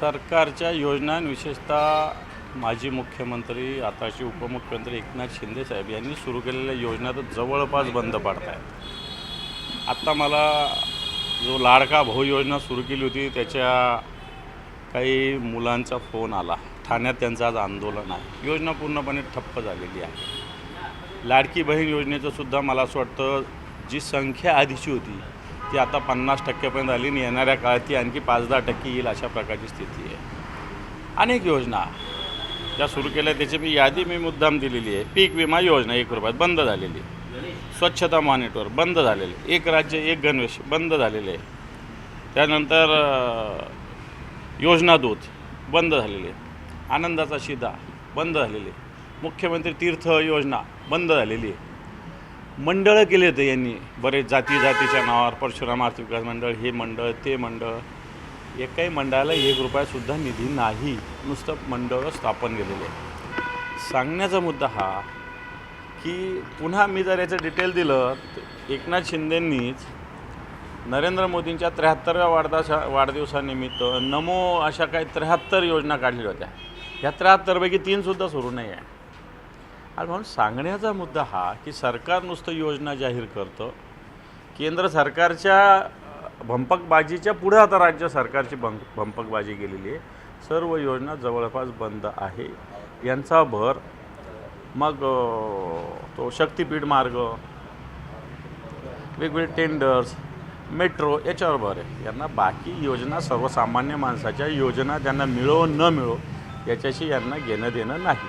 सरकारच्या योजना विशेषतः माजी मुख्यमंत्री आताचे उपमुख्यमंत्री एकनाथ शिंदे साहेब यांनी सुरू केलेल्या योजना तर जवळपास बंद पडत आहेत आत्ता मला जो लाडका भाऊ योजना सुरू केली होती त्याच्या काही मुलांचा फोन आला. ठाण्यात त्यांचं आज आंदोलन आहे. योजना पूर्णपणे ठप्प झालेली आहे. लाडकी बहीण योजनेचं सुद्धा मला असं वाटतं जी संख्या आधीची होती ती आता पन्नास टक्क्यापर्यंत आली आणि येणाऱ्या काळात ती आणखी पाच दहा टक्के येईल अशा प्रकारची स्थिती आहे. अनेक योजना ज्या सुरू केल्या त्याची मी यादी मी मुद्दाम दिलेली आहे. पीक विमा योजना एक रुपयात बंद झालेली स्वच्छता मॉनिटर बंद झालेले एक राज्य एक गणवेश बंद झालेले आहे. त्यानंतर योजना दूत बंद झालेले आनंदाचा शिदा बंद झालेले मुख्यमंत्री तीर्थ योजना बंद झालेली आहे. मंडळं केले होते यांनी. बरेच जाती जातीच्या नावावर परशुराम आर्थिक विकास मंडळ हे मंडळ ते मंडळ. एकाही मंडळाला एक रुपयासुद्धा निधी नाही. नुसतं मंडळं स्थापन केलेले. आहे सांगण्याचा मुद्दा हा की पुन्हा मी जर याचं डिटेल दिलं तर एकनाथ शिंदेंनीच नरेंद्र मोदींच्या त्र्याहत्तरव्या वाढदाशा वाढदिवसानिमित्त नमो अशा काही त्र्याहत्तर योजना काढलेल्या होत्या. ह्या त्र्याहत्तरपैकी तीनसुद्धा सुरू नाही आहे आणि म्हणून सांगण्याचा मुद्दा हा की सरकार नुसतं योजना जाहीर करतं. केंद्र सरकारच्या भंपकबाजीच्या पुढे आता राज्य सरकारची भं भंपकबाजी गेलेली आहे. सर्व योजना जवळपास बंद आहे. यांचा भर मग तो शक्तिपीठ मार्ग वेगवेगळे टेंडर्स मेट्रो याच्यावर भर आहे. यांना बाकी योजना सर्वसामान्य माणसाच्या योजना त्यांना मिळो न मिळो याच्याशी यांना घेणं देणं नाही.